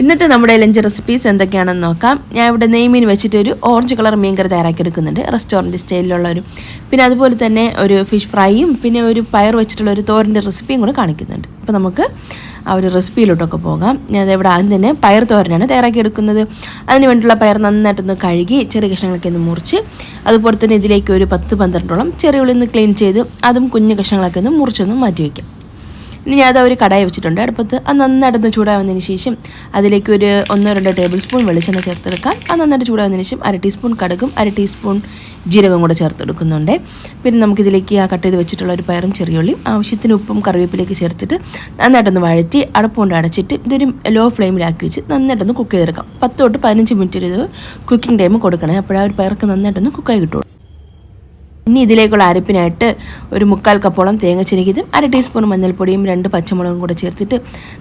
ഇന്നത്തെ നമ്മുടെ lunch recipes എന്തൊക്കെയാണെന്ന് നോക്കാം. ഞാൻ ഇവിടെ നെയ്മീൻ വെച്ചിട്ട് ഒരു ഓറഞ്ച് കളർ മീൻ കറി തയ്യാറാക്കി എടുക്കുന്നുണ്ട് റെസ്റ്റോറന്റ് സ്റ്റൈലിലുള്ള ഒരു പിന്നെ അതുപോലെ തന്നെ ഒരു ഫിഷ് ഫ്രൈയും പിന്നെ ഒരു പയർ വെച്ചിട്ടുള്ള ഒരു തോരന്റെ റെസിപ്പിയും കൂടെ കാണിക്കുന്നുണ്ട്. അപ്പോൾ നമുക്ക് ആ ഒരു റെസിപ്പിയിലോട്ടൊക്കെ പോകാം. ഞാൻ ഇവിടെ ആദ്യം തന്നെ പയർ തോരനാണ് തയ്യാറാക്കി എടുക്കുന്നത് അതിന് വേണ്ടിയുള്ള പയർ നന്നായിട്ടൊന്ന് കഴുകി ചെറിയ കഷ്ണങ്ങളൊക്കെ ഒന്ന് മുറിച്ച് അതുപോലെ തന്നെ ഇതിലേക്ക് ഒരു പത്ത് പന്ത്രണ്ടോളം ചെറിയ ഉള്ളി ഒന്ന് ക്ലീൻ ചെയ്ത് അതും കുഞ്ഞു കഷ്ണങ്ങളൊക്കെ ഒന്ന് മുറിച്ചൊന്ന് മാറ്റി വയ്ക്കാം ഇനി ഞാനത് ഒരു കടായി വെച്ചിട്ടുണ്ട്. അടുപ്പത്ത് അത് നന്നായിട്ടൊന്ന് ചൂടാവുന്നതിന് ശേഷം അതിലേക്ക് ഒരു ഒന്നോ രണ്ടോ ടേബിൾ സ്പൂൺ വെളിച്ചെണ്ണ ചേർത്തെടുക്കാം. അത് നന്നായിട്ട് ചൂടാവുന്നതിന് ശേഷം അര ടീസ്പൂൺ കടുകും അര ടീസ്പൂൺ ജീരകം കൂടെ ചേർത്തെടുക്കുന്നുണ്ട്. പിന്നെ നമുക്കിതിലേക്ക് ആ കട്ട് ചെയ്ത് വെച്ചിട്ടുള്ള ഒരു പയറും ചെറിയുള്ളിയും ആവശ്യത്തിന് ഉപ്പും കറിവേപ്പിലേക്ക് ചേർത്തിട്ട് നന്നായിട്ടൊന്ന് വഴറ്റി അടപ്പുകൊണ്ട് അടച്ചിട്ട് ഇതൊരു ലോ ഫ്ലെയിമിലാക്കി വെച്ച് നന്നായിട്ടൊന്ന് കുക്ക് ചെയ്തെടുക്കാം. പത്ത് തൊട്ട് പതിനഞ്ച് മിനിറ്റ് ഒരു കുക്കിംഗ് ടൈം കൊടുക്കണേ. അപ്പോഴാ ഒരു പയർക്ക് നന്നായിട്ടൊന്ന് കുക്കായി കിട്ടുള്ളൂ. ഇനി ഇതിലേക്കുള്ള അരപ്പിനായിട്ട് ഒരു മുക്കാൽ കപ്പോളം തേങ്ങ ചിരകിയതും അര ടീസ്പൂൺ മഞ്ഞൾപ്പൊടിയും രണ്ട് പച്ചമുളകും കൂടെ ചേർത്തിട്ട്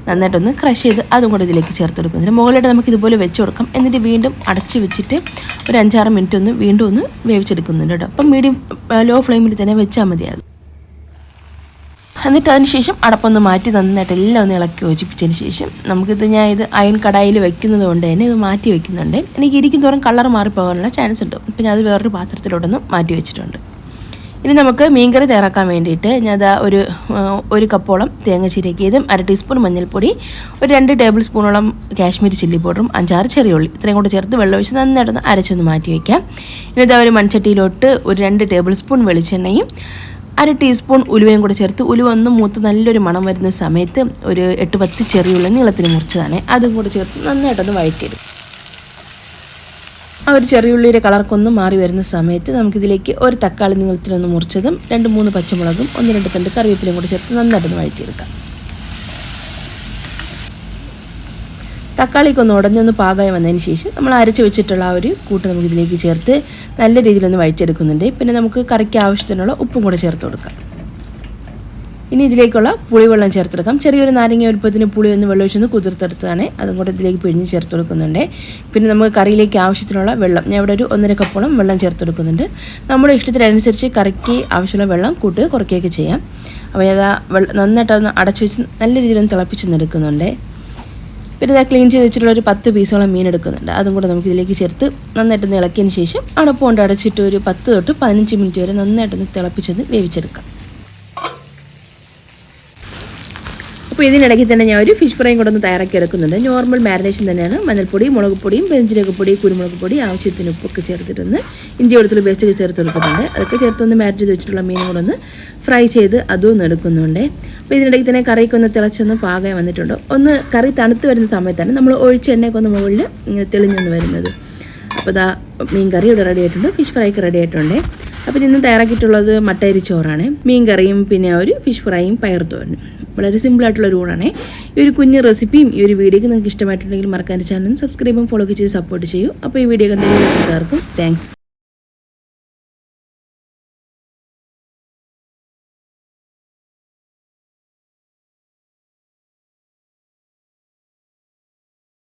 നന്നായിട്ടൊന്ന് ക്രഷ് ചെയ്ത് അതും കൂടെ ഇതിലേക്ക് ചേർത്ത് കൊടുക്കും ഇതിന് മുകളിലായിട്ട് നമുക്ക് ഇതുപോലെ വെച്ച് കൊടുക്കാം. എന്നിട്ട് വീണ്ടും അടച്ച് വെച്ചിട്ട് ഒരു അഞ്ചാറ് മിനിറ്റ് ഒന്ന് വീണ്ടും ഒന്ന് വേവിച്ചെടുക്കുന്നുണ്ട് കേട്ടോ. അപ്പം മീഡിയം ലോ ഫ്ലെയിമിൽ തന്നെ വെച്ചാൽ മതിയാകും. എന്നിട്ട് അതിനുശേഷം അടപ്പൊന്ന് മാറ്റി നന്നായിട്ട് എല്ലാം ഒന്ന് ഇളക്കി യോജിപ്പിച്ചതിന് ശേഷം നമുക്കിത് ഞാൻ ഇത് അയൺ കടായിൽ വെക്കുന്നത് കൊണ്ട് തന്നെ ഇത് മാറ്റി വെക്കുന്നുണ്ട്. എനിക്ക് ഇരിക്കും തോറും കളർ മാറിപ്പോകാനുള്ള ചാൻസ് ഉണ്ട്. അപ്പം ഞാൻ അത് വേറൊരു പാത്രത്തിലോട്ടൊന്ന് മാറ്റി വെച്ചിട്ടുണ്ട്. ഇനി നമുക്ക് മീൻകറി തയ്യാറാക്കാൻ വേണ്ടിയിട്ട് ഞാൻ ഒരു ഒരു കപ്പോളം തേങ്ങ ചിരക്കിയതും അര ടീസ്പൂൺ മഞ്ഞൾപ്പൊടി ഒരു രണ്ട് ടേബിൾ സ്പൂണോളം കാശ്മീരി ചില്ലി പൗഡറും അഞ്ചാറ് ചെറിയ ഉള്ളി ഇത്രയും കൂടെ ചേർത്ത് വെള്ളം ഒഴിച്ച് നന്നായിട്ടൊന്ന് അരച്ചൊന്ന് മാറ്റി വയ്ക്കാം. ഇനി ഇതാ ഒരു മൺചട്ടിയിലോട്ട് ഒരു രണ്ട് ടേബിൾ സ്പൂൺ വെളിച്ചെണ്ണയും അര ടീസ്പൂൺ ഉലുവയും കൂടെ ചേർത്ത് ഉലുവ ഒന്ന് മൂത്ത് നല്ലൊരു മണം വരുന്ന സമയത്ത് ഒരു എട്ട് പത്ത് ചെറിയുള്ള നീളത്തിന് മുറിച്ചതാണ്. അതും കൂടെ ചേർത്ത് നന്നായിട്ടൊന്ന് വഴറ്റിയെടുക്കും. ആ ഒരു ചെറിയുള്ളിയുടെ കളർക്കൊന്ന് മാറി വരുന്ന സമയത്ത് നമുക്കിതിലേക്ക് ഒരു തക്കാളി നീളത്തിലൊന്ന് മുറിച്ചതും രണ്ട് മൂന്ന് പച്ചമുളകും ഒന്ന് രണ്ട് തണ്ട് കറിവേപ്പിലയും കൂടി ചേർത്ത് നന്നായിട്ടൊന്ന് വഴറ്റിയെടുക്കാം. തക്കാളിക്ക് ഒന്ന് ഉടഞ്ഞൊന്ന് പാകമായി വന്നതിന് ശേഷം നമ്മൾ അരച്ച് വെച്ചിട്ടുള്ള ആ ഒരു കൂട്ട് നമുക്ക് ഇതിലേക്ക് ചേർത്ത് നല്ല രീതിയിലൊന്ന് വഴിച്ചെടുക്കുന്നുണ്ട് പിന്നെ നമുക്ക് കറിക്ക് ആവശ്യത്തിനുള്ള ഉപ്പും കൂടെ ചേർത്ത് കൊടുക്കാം. ഇനി ഇതിലേക്കുള്ള പുളിവെള്ളം ചേർത്തെടുക്കാം. ചെറിയൊരു നാരങ്ങ വലുപ്പത്തിന് പുളി ഒന്ന് വെള്ളം ഒഴിച്ചൊന്ന് കുതിർത്തെടുത്തതാണ്. അതും കൂടെ ഇതിലേക്ക് പിഴിഞ്ഞ് ചേർത്ത് കൊടുക്കുന്നുണ്ട് പിന്നെ നമുക്ക് കറിയിലേക്ക് ആവശ്യത്തിനുള്ള വെള്ളം ഞാൻ ഇവിടെ ഒരു ഒന്നര കപ്പോളം വെള്ളം ചേർത്തെടുക്കുന്നുണ്ട്. നമ്മുടെ ഇഷ്ടത്തിനനുസരിച്ച് കറിക്ക് ആവശ്യമുള്ള വെള്ളം കൂട്ട് കുറയ്ക്കുകയൊക്കെ ചെയ്യാം. അപ്പോൾ അതാ വെള്ളം നന്നായിട്ടൊന്ന് അടച്ചു വെച്ച് നല്ല രീതിയിലൊന്ന് തിളപ്പിച്ച് പിന്നെ ഇതാ ക്ലീൻ ചെയ്ത് വെച്ചിട്ടുള്ള ഒരു പത്ത് പീസോളം മീൻ എടുക്കുന്നുണ്ട്. അതും കൂടെ നമുക്ക് ഇതിലേക്ക് ചേർത്ത് നന്നായിട്ടൊന്ന് ഇളക്കിയതിന് ശേഷം അടപ്പ് കൊണ്ട് അടച്ചിട്ട് ഒരു പത്ത് തൊട്ട് പതിനഞ്ച് മിനിറ്റ് വരെ നന്നായിട്ടൊന്ന് തിളപ്പിച്ചൊന്ന് വേവിച്ചെടുക്കാം. അപ്പോൾ ഇതിനിടയ്ക്ക് തന്നെ ഞാൻ ഒരു ഫിഷ് ഫ്രൈയും കൂടെ ഒന്ന് തയ്യാറാക്കി എടുക്കുന്നുണ്ട് നോർമൽ മാരിനേഷൻ തന്നെയാണ്. മഞ്ഞൾപ്പൊടി മുളക് പൊടിയും പെരിഞ്ചീരക പൊടി കുരുമുളക് പൊടി ആവശ്യത്തിന് ഉപ്പൊക്കെ ചേർത്തിട്ടൊന്ന് ഇഞ്ചി വെളുത്തുള്ളി പേസ്റ്റൊക്കെ ചേർത്ത് കൊടുക്കുന്നുണ്ട് അതൊക്കെ ചേർത്തൊന്ന് മാരിനേറ്റ് ചെയ്ത് വെച്ചിട്ടുള്ള മീനും കൂടെ ഒന്ന് ഫ്രൈ ചെയ്ത് അതും ഒന്ന് എടുക്കുന്നുണ്ട്. അപ്പോൾ ഇതിനിടയ്ക്ക് തന്നെ കറിക്ക് ഒന്ന് തിളച്ചൊന്ന് പാകം വന്നിട്ടുണ്ട്. ഒന്ന് കറി തണുത്ത് വരുന്ന സമയത്താണ് നമ്മൾ ഒഴിച്ച എണ്ണയൊക്കെ ഒന്ന് മുകളിൽ ഇങ്ങനെ തെളിഞ്ഞൊന്ന് വരുന്നത്. അപ്പോൾ ഇതാ മീൻ കറി ഇവിടെ റെഡി ആയിട്ടുണ്ട്. ഫിഷ് ഫ്രൈക്ക് റെഡി ആയിട്ടുണ്ട്. അപ്പോൾ ഇന്ന് തയ്യാറാക്കിയിട്ടുള്ളത് മട്ടയരി ചോറാണ്. മീൻ കറിയും പിന്നെ ഒരു ഫിഷ് ഫ്രൈയും പയർ തോരനും. വളരെ സിമ്പിളായിട്ടുള്ള ഒരു ഈ ഒരു കുഞ്ഞ് റെസിപ്പിയും ഈ ഒരു വീഡിയോക്ക് നിങ്ങൾക്ക് ഇഷ്ടമായിട്ടുണ്ടെങ്കിൽ മറക്കാൻ ചാനൽ സബ്സ്ക്രൈബും ഫോളോ ചെയ്ത് സപ്പോർട്ട് ചെയ്യൂ. അപ്പോൾ ഈ വീഡിയോ കണ്ടെങ്കിൽ എല്ലാവർക്കും താങ്ക്സ്